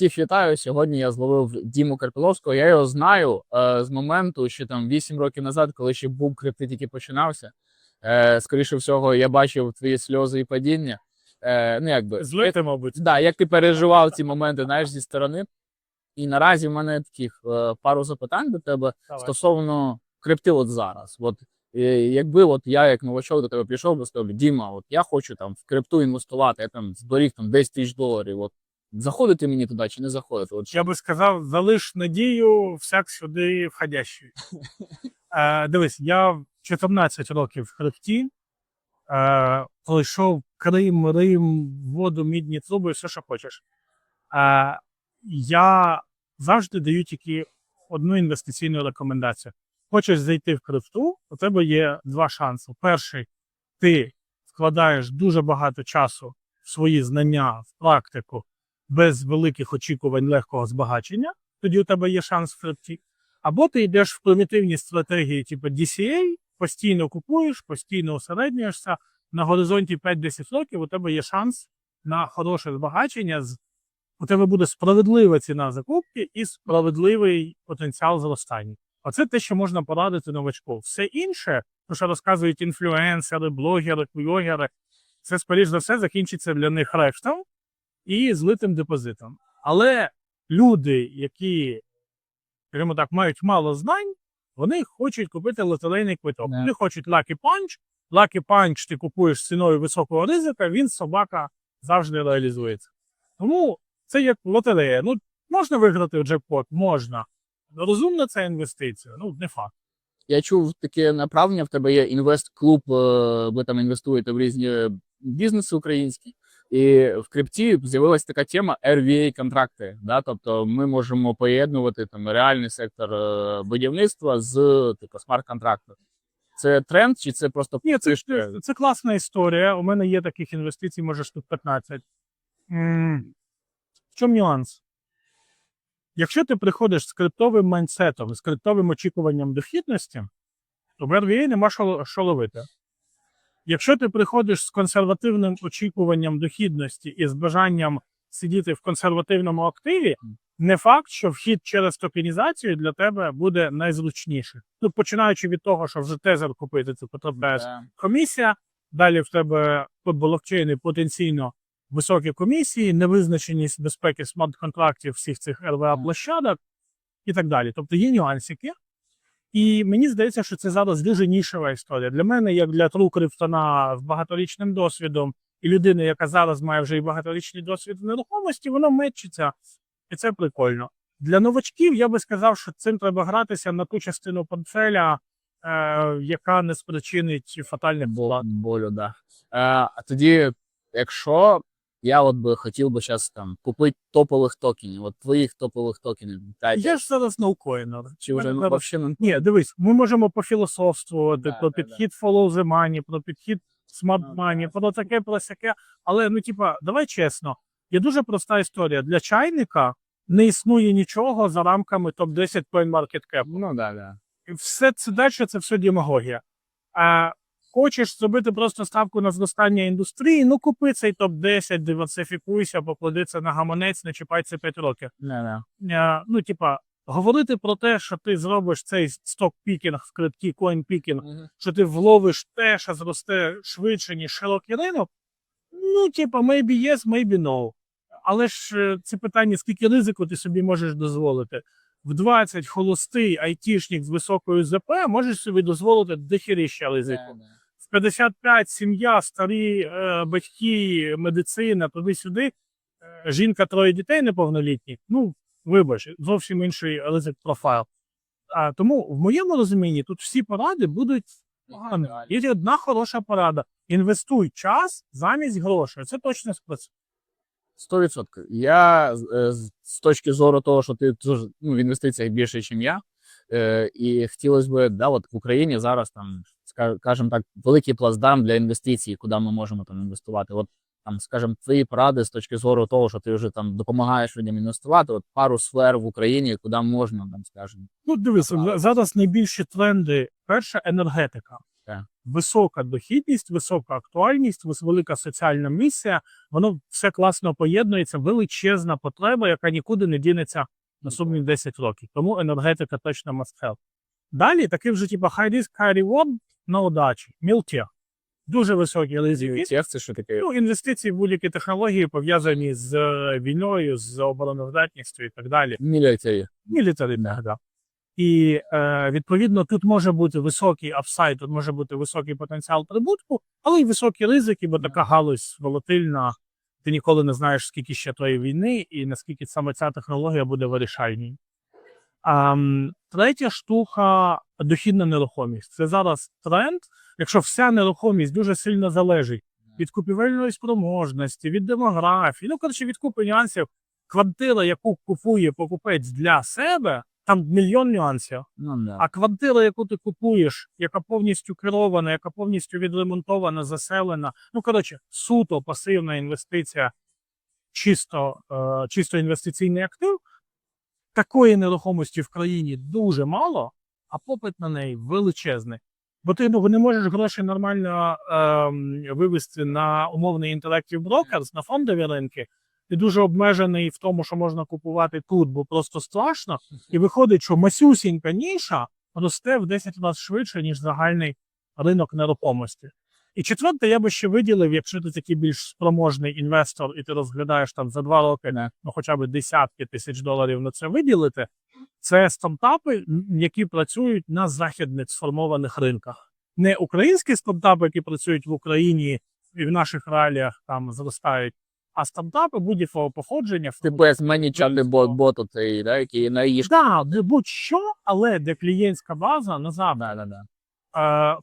Всіх вітаю. Сьогодні я зловив Діму Карпіловського. Я його знаю е, з моменту, що там 8 років назад, коли ще був крипти тільки починався. Е, скоріше всього, я бачив твої сльози і падіння. Е, ну, якби, Злити, мабуть. да, як ти переживав ці моменти, знаєш, зі сторони. І наразі в мене таких е, пару запитань до тебе Давай. стосовно крипти от зараз. От, е, якби от я, як новачок, до тебе пішов би сказав, Діма, от я хочу там в крипту інвестувати, я там зберіг там 10 тисяч доларів. От заходити мені туди чи не заходити? От, Я би сказав, залиш надію всяк сюди входящий. Е, дивись, я в 14 років в хребті е, пройшов Крим, Рим, воду, мідні труби, все, що хочеш. Е, я завжди даю тільки одну інвестиційну рекомендацію. Хочеш зайти в крипту, у тебе є два шанси. Перший, ти вкладаєш дуже багато часу в свої знання, в практику, без великих очікувань легкого збагачення, тоді у тебе є шанс в крипті. Або ти йдеш в примітивні стратегії, типу DCA, постійно купуєш, постійно усереднюєшся. На горизонті 5-10 років у тебе є шанс на хороше збагачення. У тебе буде справедлива ціна закупки і справедливий потенціал зростання. Оце те, що можна порадити новачку. Все інше, то що розказують інфлюенсери, блогери, блогери, це, скоріш за все, закінчиться для них рештом і злитим депозитом. Але люди, які, скажімо так, мають мало знань, вони хочуть купити лотерейний квиток. Вони хочуть Lucky Punch. Lucky Punch ти купуєш з ціною високого ризика, він собака завжди реалізується. Тому це як лотерея. Ну, можна виграти в джекпот? Можна. Розумна це інвестиція? Ну, не факт. Я чув таке направлення. В тебе є інвест-клуб, е, ви там інвестуєте в різні бізнеси українські. І в крипті з'явилася така тема RVA контракти. Да? Тобто ми можемо поєднувати там реальний сектор е, будівництва з типу смарт-контрактом. Це тренд, чи це просто Ні, це, це, це класна історія. У мене є таких інвестицій, може штук 15. М, В чому нюанс? Якщо ти приходиш з криптовим майнсетом, з криптовим очікуванням дохідності, то в RVA нема що, що ловити. Якщо ти приходиш з консервативним очікуванням дохідності і з бажанням сидіти в консервативному активі, не факт, що вхід через токенізацію для тебе буде найзручніший. Ну, починаючи від того, що вже тезер купити, це Е, комісія. Далі в тебе блокчейни потенційно високі комісії, невизначеність безпеки смарт-контрактів всіх цих рва площадок і так далі. Тобто є нюансики. І мені здається, що це зараз дуже нішева історія. Для мене, як для тру криптона з багаторічним досвідом, і людини, яка зараз має вже і багаторічний досвід в нерухомості, воно мечиться, і це прикольно. Для новачків я би сказав, що цим треба гратися на ту частину портфеля, е, яка не спричинить фатальних болю, да. Е, а тоді, якщо я от би хотів би зараз там купити топових токенів, от твоїх топових токенів, та, Я ж зараз ноукоїнер. чи вже ну, зараз- вообще Ні, дивись, ми можемо пофілософствувати Да, про да, да. підхід follow the money, про підхід smart Ну, money, да. про таке, про сяке. Але ну, типа, давай чесно, є дуже проста історія. Для чайника не існує нічого за рамками топ-10 CoinMarketCap. Ну да, да. Все це далі, це все демагогія. А хочеш зробити просто ставку на зростання індустрії, ну купи цей топ-10, диверсифікуйся, поклади це на гаманець, не чіпай це 5 років. Не, не. Е, ну, типа, говорити про те, що ти зробиш цей сток-пікінг в крипті, коін-пікінг, що ти вловиш те, що зросте швидше, ніж широкий ринок. Ну, типа, maybe yes, maybe no. Але ж е, це питання, скільки ризику ти собі можеш дозволити. В 20 холостий айтішник з високою ЗП можеш собі дозволити дохеріща ризику. Не, не. В 55 сім'я, старі е, батьки, медицина, туди-сюди. Е, жінка, троє дітей неповнолітні. Ну, вибач, зовсім інший ризик профайл. А, тому, в моєму розумінні, тут всі поради будуть погані. Є одна хороша порада: інвестуй час замість грошей. Це точно спрацює. Сто відсотків. Я з- е, з точки зору того, що ти ну, в інвестиціях більше, ніж я. І хотілося б, да, от в Україні зараз там, скажімо так, великий плацдарм для інвестицій, куди ми можемо там інвестувати. От там, скажімо, твої поради з точки зору того, що ти вже там допомагаєш людям інвестувати, от пару сфер в Україні, куди можна там, скажімо. Ну, дивись, Правильно. зараз найбільші тренди. Перша енергетика. Так. Висока дохідність, висока актуальність, велика соціальна місія. Воно все класно поєднується, величезна потреба, яка нікуди не дінеться наступні 10 років. Тому енергетика точно must have. Далі такий вже типу high risk, high reward на удачі. Мілтір. Дуже високі ризики. Це що таке? Ну, інвестиції в будь-які технології пов'язані з е, війною, з обороноздатністю і так далі. Мілітарі. Мілітарі, да. І е, відповідно тут може бути високий апсайд, тут може бути високий потенціал прибутку, але й високі ризики, бо така галузь волатильна. Ти ніколи не знаєш, скільки ще тої війни, і наскільки саме ця технологія буде вирішальною. Третя штука дохідна нерухомість. Це зараз тренд. Якщо вся нерухомість дуже сильно залежить від купівельної спроможності, від демографії, ну коротше, від купи нюансів, квартира, яку купує покупець для себе, там мільйон нюансів. Ну, да. А квартира, яку ти купуєш, яка повністю керована, яка повністю відремонтована, заселена, ну коротше, суто пасивна інвестиція, чисто, е, чисто інвестиційний актив. Такої нерухомості в країні дуже мало, а попит на неї величезний. Бо ти ну, не можеш гроші нормально ем, вивести на умовний інтерактив брокерс, на фондові ринки. Ти дуже обмежений в тому, що можна купувати тут, бо просто страшно. І виходить, що масюсінька ніша росте в 10 разів швидше, ніж загальний ринок нерухомості. І четверте, я би ще виділив, якщо ти такий більш спроможний інвестор, і ти розглядаєш там за два роки Не. ну, хоча б десятки тисяч доларів на це виділити, це стартапи, які працюють на західних сформованих ринках. Не українські стартапи, які працюють в Україні і в наших реаліях там зростають, а стартапи будь-якого походження. Типу, мені чати бот, бот оцей, да, який на їж. Да, будь-що, але де клієнтська база назад. Да, да, да.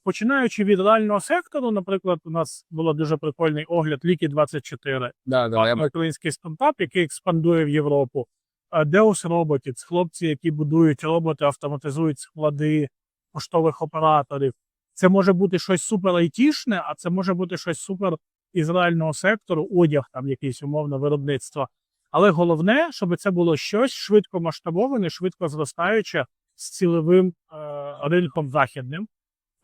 Починаючи від реального сектору, наприклад, у нас був дуже прикольний огляд Ліки 24 Да, да, я український стартап, який експандує в Європу. Deus Robotics, хлопці, які будують роботи, автоматизують склади поштових операторів. Це може бути щось супер айтішне, а це може бути щось супер із реального сектору, одяг, там якийсь умовно виробництво. Але головне, щоб це було щось швидко масштабоване, швидко зростаюче з цілевим е, ринком західним.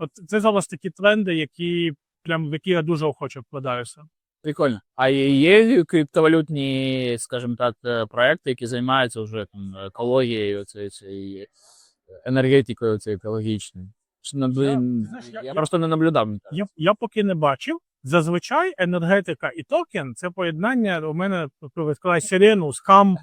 От це зараз такі тренди, які прям в які я дуже охоче вкладаюся. Прикольно. А є криптовалютні, скажімо так, е, проекти, які займаються вже там екологією, цією, цією енергетикою цією екологічною. Я- я, просто не наблюдав. Я, я поки не бачив. Зазвичай енергетика і токен це поєднання. У мене сказали сирену, скам.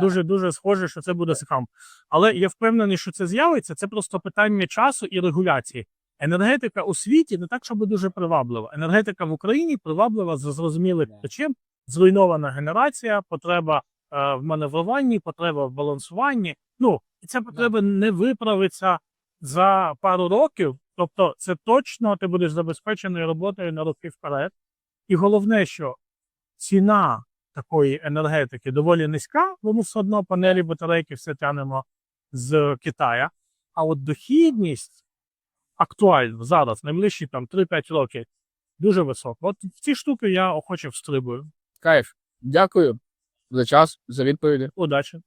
Дуже дуже схоже, що це буде скам. Але я впевнений, що це з'явиться. Це просто питання часу і регуляції. Енергетика у світі не так, щоб дуже приваблива. Енергетика в Україні приваблива з зрозумілих причин. Зруйнована генерація, потреба е, в маневруванні, потреба в балансуванні. Ну і ця потреба не виправиться за пару років. Тобто, це точно ти будеш забезпечений роботою на роки вперед. І головне, що ціна такої енергетики доволі низька, бо ми все одно панелі батарейки все тянемо з Китая. А от дохідність актуально зараз, найближчі там 3-5 років, дуже високо. От в ці штуки я охоче встрибую. Кайф. Дякую за час, за відповіді. Удачі!